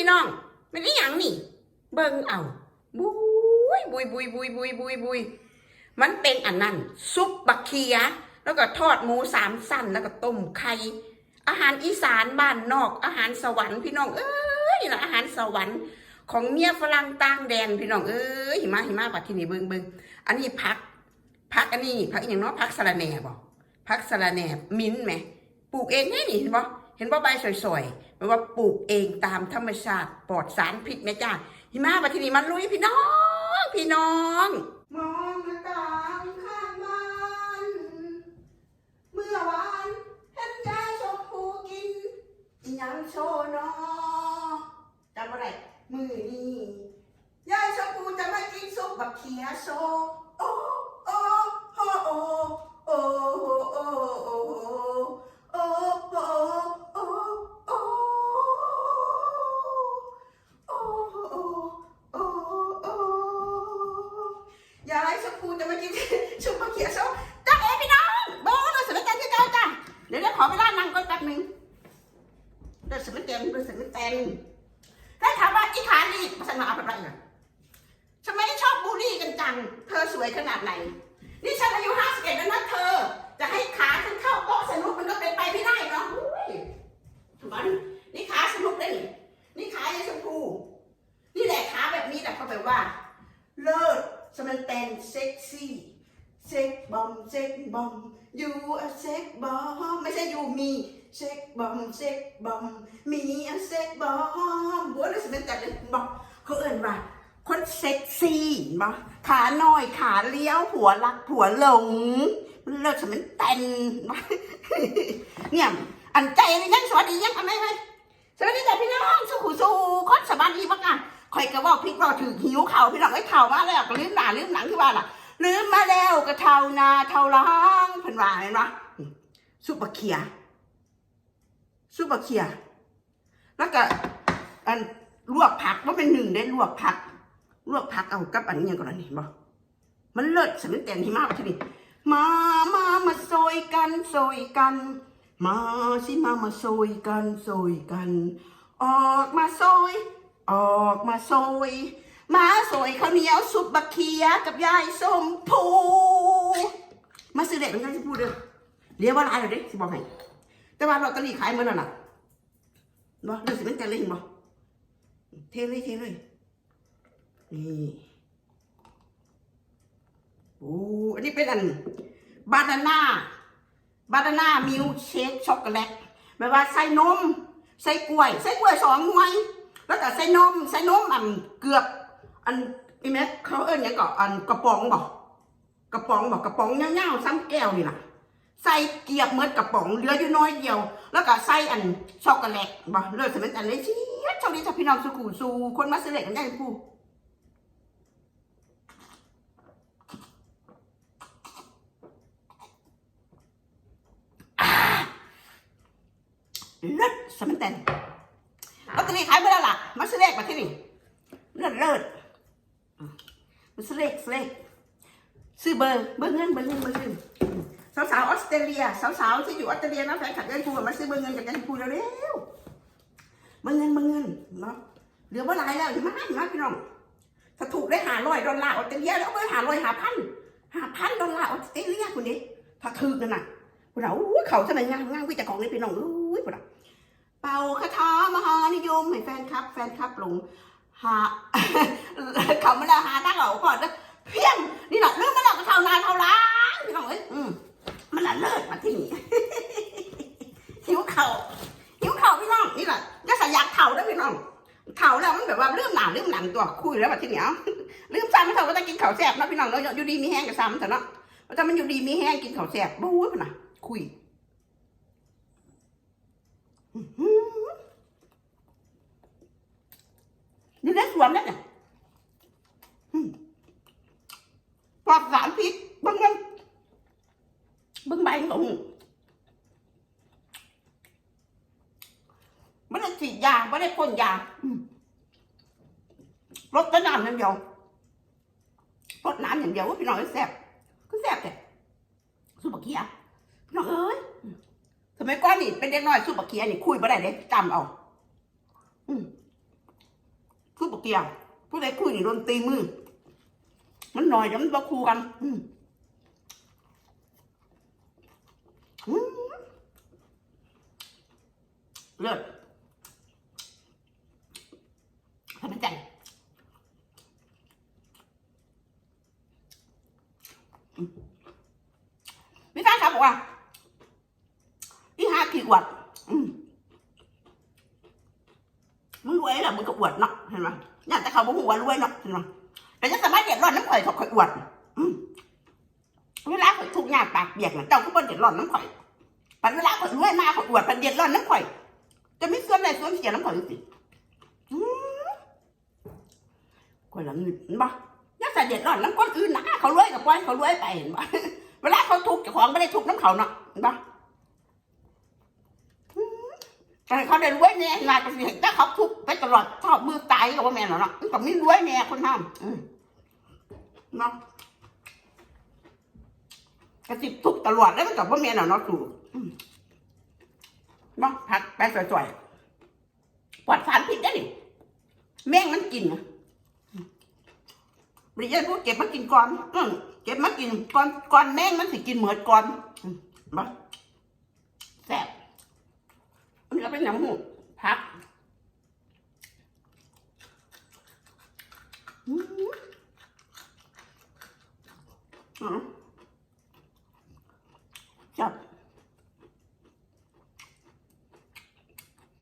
พี่น้อง มันนี่ยังนี่ เบิ่งเอาบุยบุยบุยบุยบุยบุยบุยมันเป็นอันนั้นซุปบักเคีย แล้วก็ทอดหมูสามสั้นแล้วก็ต้มไข่อาหารอีสานบ้านนอก อาหารสวรรค์พี่น้อง เอ้ยนะอาหารสวรรค์ของเมียฝรั่งต่างแดนพี่น้องเอ้ยหิมะหิมะปัดที่นี่เบิ่งเบิ่งอันนี้พักพักอันนี้พักอย่างน้อพักสะระแหน่บ่พักสะระแหน่มิ้นไหมปลูกเองแน่นี่เห็นบ่ เห็นบ่าใบสวยๆแปลว่าปลูกเองตามธรรมชาติปลอดสารพิษแม่จ้าหิมะปัดที่นี่มันลุยพี่น้อง พี่น้องมองหน้าต่างข้างบ้านเมื่อวานเห็นยายชมพูกินยังโชนอจำอะไรมือนี้ยายชมพูจะมากินซุปบักเขียโซโอ้ ได้ถามว่าอีขาลีภาษาอะไรอะไรน่ะทำไมชอบบูลลี่กันจัง เธอสวยขนาดไหน นี่ฉันอายุห้าสิบเอ็ดแล้วนะเธอ จะให้ขาฉันเข้าโต๊ะสนุกมันก็เป็นไปไม่ได้เนาะอุ้ยมันนี่ขาสนุกเลยนี่ขายายชมพูนี่แหละขาแบบนี้แต่เขาแบบว่า เลิศสมันเตนเซ็กซี่เซ็กบอมเซ็กบอมยูอะเซ็กบอยู่มีเซ็กบอมเซ็กบอมมีอะเซ็กบอมบัวเลยสมันเตนเลยบอกเขาเอ่นว่าคนเซ็กซี่บ่ขาหน่อยขาเลี้ยวหัวรักหัวหลงมันเลิศสมันเต้นบ่เนี่ยอันใจยยังสวัสดียังทำไมไหมสวัสดีจ้ะพี่น้องสู้หูสู้คนสบายดีบ้างอะคอยกระบอกพริกเราถือหิวเข่าพี่น้องไอ้เข่ามาแล้วก็ลืมหน้าลืมหนังที่ว่าล่ะลืมมาแล้วก็เทานาเทาล้างเพิ่นว่าเห็นปะ ซุปเปอร์เคีย ซุปเปอร์เคีย แล้วก็อันลวกผักว่าเป็นหนึ่งได้ลวกผัก ลวกผักเอากับอันนี้ก่อนนี่บ่มันเลิศสมันแต่นที่มากทีนี้มามามาซอยกันซอยกัน มาสิมามาซอยกันซอยกัน ออกมาซอยออกมาซอยมาซอยข้าวเหนียวซุปบักเคียกับยายส้มผูมาซื้อเด็กมันยังจะพูดเด้อ เรียกว่าอะไรเด้สิบอกให้แต่ว่าลอตเตอรี่ขายหมดแล้วน่ะบ่เรื่องสิเป็นแต่เล่นบ่เทเลยเทเลยนี่โอ้อันนี้เป็นอันบานาน่าบานาน่ามิลเชคช็อกโกแลตแปลว่าใส่นม ใส่กล้วย ใส่กล้วยสองหน่วย แล้วก็ใส่นม ใส่นมอันเกือบ อันอีเม็ดเขาเอิ้นหยังก็อันกระป๋องบอกกระป๋องบอกกระป๋องเงาๆซ้ำแก้วนี่ล่ะ ใส่เกียบเหมือนกระป๋องเหลืออยู่น้อยเดียว แล้วก็ใส่อันช็อกโกแลตบอกเลือดสมัยอันเลยชี้ช่อบดีจากพี่น้องสุขูสูคนมาซื้อเล็กกันได้พูเลิศสมันเต็นลอตเตอรี่ขายไปแล้วล่ะมาซื้อเลขมาที่นี่เลิศเลิศอะมาซื้อเลขซื้อเลขซื้อเบอร์เบอร์เงินเบอร์เงินเบอร์เงิน สาวสาวๆออสเตรเลียสาวสาวๆที่อยู่ออสเตรเลียนะแฟนคลับยันพูมาซื้อเบอร์เงินกับยันพูเร็วๆเบอร์เงินเบอร์เงินเนาะเหลือเมื่อไรแล้วอย่มาให้มาพี่น้องถ้าถูกได้หาร้อยดอลลาร์ออสเตรเลียแล้วเอาไปหาร้อยหาพันหาพันดอลลาร์ออสเตรเลียคุณดิถ้าถือกันน่ะพวกเราเขาทำไมงามงามวิจารของนี่พี่น้องอู้ยพวกเราเป่าคาถามหานิยมให้แฟนคลับ แฟนคลับหลงหาเขาไม่ได้หาตั้งเหล่าก่อนนะเพียงนี่แหละเรื่องมันหลักเท่านานเท่าล้านพี่น้องเอ้ยอืม มันละเลิศมาที่นี่หิวเข่าหิวเข่าพี่น้องนี่แหละก็สยากเข่าด้วยพี่น้องเข่าแล้วมันแบบว่าเรื่องหนาเรื่องหนังตัวคุยแล้วแบบที่เนียลืมซ้ำไม่เท่าก็ต้องกินเข้าแซ่บนะพี่น้องเนาะอยู่ดีมีแห้งกับซ้ำเถอะเนาะถ้ามันอยู่ดีมีแห้งกินเข้าแซ่บบู๊ยพะนะคุยนี่ได้สวนแล้วเนี่ยอืมปลอดสารพิษ บิ่งใบของไม่ได้ฉีดยาไม่ได้พ่นยาอืมรดแต่น้ำอย่างเดียวรดน้ำอย่างเดียวว่าพี่น้องแซ่บก็แซ่บแต่สุบะเกียพี่น้องเอ้ยสมัยก่อนนี่เป็นเด็กน้อยสู้บักเคียนี่คุยบ่ได้เลยจำเอาอืมคือปกเกียผู้ใดคุยนี่โดนตีมือ มันหน่อยเดี๋ยวมันบ่คู่กัน อืมอืม เลิศทำใจมพี่ฟ้าครับบอกว่าพี่ห้าขี่อวดมึงรวยแล้วมึงก็อวดเนาะเห็นไหมอยากแต่เขาบอกว่ารวยเนาะเห็นไหมแต่จะสามารถเดือดร้อนน้ำข่อยเขาข่อยอวด อืม ทุกข์ยากปากเปียกน่ะเจ้าก็บ่เดือดร้อนน้ำข่อยปันเวลาข่อยรวยมาข่อยอวดปันเดือดร้อนน้ำข่อย จะไม่ส่วนใดส่วนเสียน้ำข่อยสิข่อยหละเงินเห็นปะอยากจะเดือดร้อนน้ำคนอื่นนะเขารวยกับปล่อยเขารวยไปเห็นปะเวลาเขาทุกข์เจ้าของไม่ได้ทุกข์น้ำเขาเนาะเห็นปะแต่เขาได้รวยแน่นายก็สิเห็นแต่เขาทุกข์ไปตลอดชอบมือตายก็ว่าแม่เนาะมันก็ไม่รวยแน่คนทำอืมเนาะ กระติบทุกตลอดแล้วมันก็ว่าแม่นแล้วเนาะถูกอืมาพักไปจ่อยๆปลอดสารพิษได้ดิแม่งมันกินบริยนพูดเก็บมากินก่อนอืเก็บมากินก่อนก่อนแม่งมันสิกินเหมือนก่อนอืมาแซ่บอันนี้ก็เป็นน้ำหูพักอืมอ๋อ